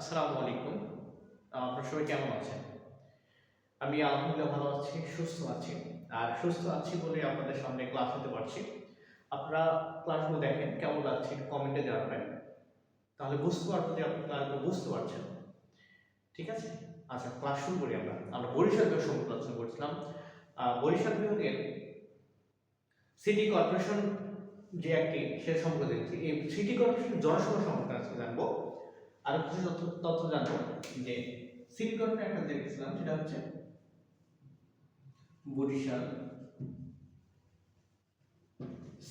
আসসালামু আলাইকুম। আপনারা সবাই কেমন আছেন? আমি আলহামদুলিল্লাহ ভালো আছি, সুস্থ আছি। আর সুস্থ আছি বলে আপনাদের সামনে ক্লাস হতে পারছি। আপনারা ক্লাসগুলো দেখেন, কেমন লাগছে কমেন্টে জানাবেন। তাহলে বুঝতে পারব যে আপনি ক্লাসগুলো বুঝতে পারছেন। ঠিক আছে? আচ্ছা ক্লাস শুরু করি আমরা। আমরা বরিশাল বিভাগ সম্পর্কে আলোচনা করছিলাম। বরিশাল বিভাগের সিটি কর্পোরেশন যে একটি সে সম্পর্কে এই সিটি কর্পোরেশন জনসংখ্যা সম্পর্কে আজকে জানব। আর কিছু তথ্য জানব। যে কর্পোরেশন একটা দেখছিলাম, সেটা হচ্ছে বরিশাল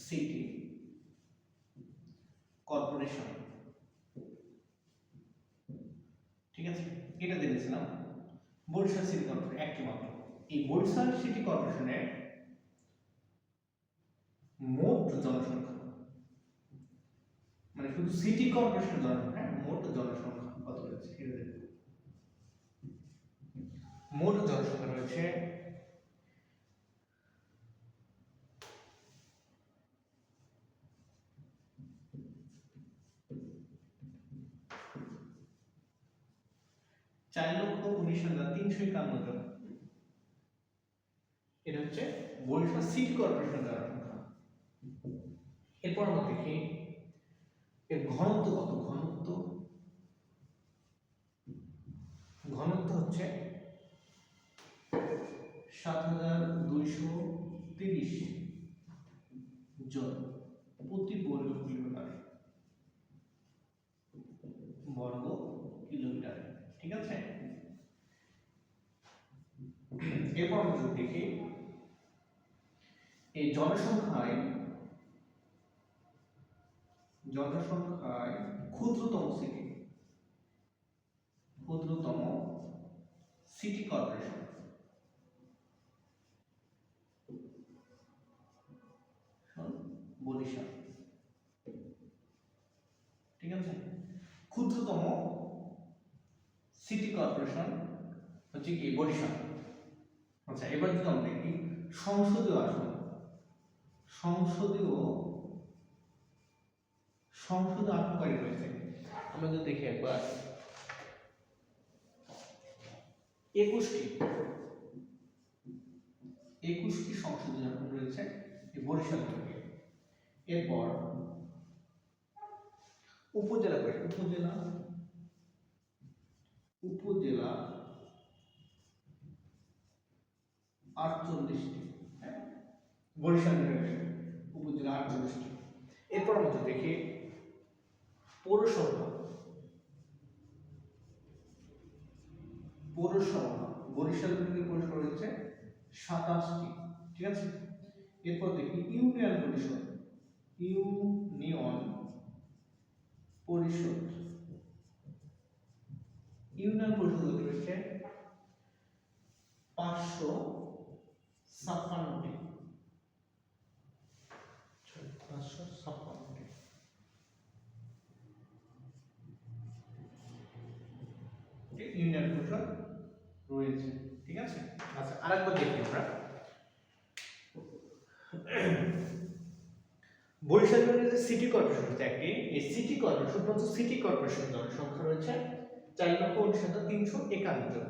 সিটি কর্পোরেশন। ঠিক আছে? এটা দেখেছিলাম। বরিশাল সিটি কর্পোরেশন একটি মাত্র এই বরিশাল সিটি কর্পোরেশনের মোট জনসংখ্যা। মানে শুধু সিটি কর্পোরেশন জনসংখ্যা মোট জনসংখ্যা কত রয়েছে? এটা দেখুন। মোট জনসংখ্যা রয়েছে চার লক্ষ উনিশ হাজার তিনশো একান্ন জন। এটা হচ্ছে বরিশাল সিটি কর্পোরেশন জনসংখ্যা। এরপর আমরা দেখি এর ঘনত্ব কত ঘনত্ব ঘনত্ব হচ্ছে সাত হাজার দুইশো তিরিশ জন প্রতি বর্গ কিলোমিটার বর্গ কিলোমিটার, ঠিক আছে? এরপর আমরা দেখি, এই জনসংখ্যায় জনসংখ্যায় ক্ষুদ্রতম সিটি ক্ষুদ্রতম সিটি কর্পোরেশন বরিশাল ঠিক আছে? ক্ষুদ্রতম সিটি কর্পোরেশন হচ্ছে কি? বরিশাল। আচ্ছা এবার যদি আমরা দেখি, সংসদীয় আসন। সংসদীয় সংসদ আটকারী রয়েছে আমরা যদি দেখি একবার। একুশটি। একুশটি সংসদীয় আসন রয়েছে বরিশাল এরপর উপজেলা রয়েছে উপজেলা উপজেলা আটচল্লিশটি হ্যাঁ? বরিশাল উপজেলা আটচল্লিশটি। এরপর আমরা দেখি পৌরসভা পৌরসভা, বরিশাল বিভাগের পৌরসভা রয়েছে সাতাশটি, ঠিক আছে? এরপর দেখি ইউনিয়ন পরিষদ ইউনিয়ন পরিষদ। ইউনিয়ন পরিষদ রয়েছে? পাঁচশো ছাপ্পান্নটি। পাঁচশো ছাপ্পান্নটি। ইউনিয়ন পরিষদ রয়েছে, ঠিক আছে? আচ্ছা আরেকবার দেখি আমরা। বরিশাল বিভাগের যে সিটি কর্পোরেশন একটি, এই সিটি কর্পোরেশন শুধুমাত্র সিটি কর্পোরেশন জনসংখ্যা রয়েছে চার লক্ষ উনিশ হাজার তিনশো একান্ন জন।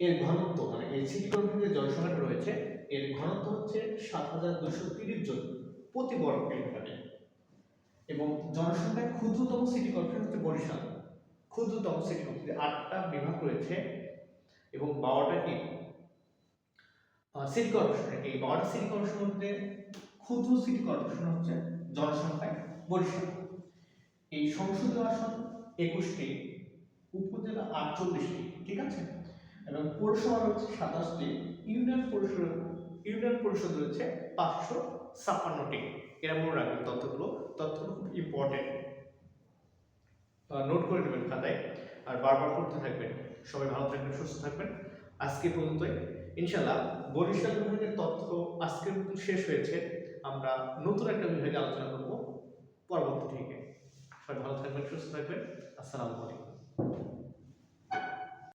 এর ঘনত্ব মানে এই সিটি কর্পোরেশনের যে জনসংখ্যাটা রয়েছে, এর ঘনত্ব হচ্ছে সাত হাজার দুশো তিরিশ জন প্রতি বর্গ কিলোমিটারে। এবং জনসংখ্যায় ক্ষুদ্রতম সিটি কর্পোরেশন হচ্ছে বরিশাল। ক্ষুদ্রতম সিটি কর্পোরেশন আটটা বিভাগ রয়েছে, এবং বারোটা কি? সিটি কর্পোরেশন এই বারোটা সিটি কর্পোরেশন মধ্যে ক্ষুদ্র সিটি কর্পোরেশন হচ্ছে জনসংখ্যায় বরিশাল। এই সংসদীয় আসন একুশটি উপজেলা আটচল্লিশটি ঠিক আছে? এবং পৌরসভা রয়েছে সাতাশটি, ইউনিয়ন পরিষদ ইউনিয়ন পরিষদ রয়েছে পাঁচশো ছাপ্পান্নটি। এরা মনে রাখবেন তথ্যগুলো তথ্যগুলো খুব ইম্পর্টেন্ট নোট করে নেবেন খাতায়, আর বারবার করতে থাকবেন। সবাই ভালো থাকবেন, সুস্থ থাকবেন। আজকে পর্যন্তই। ইনশাল্লাহ বরিশাল বিভাগের তথ্য আজকের শেষ হয়েছে। আমরা নতুন একটা বিভাগে আলোচনা করব পরবর্তী থেকে। সবাই ভালো থাকবেন, সুস্থ থাকবেন। আসসালামু আলাইকুম।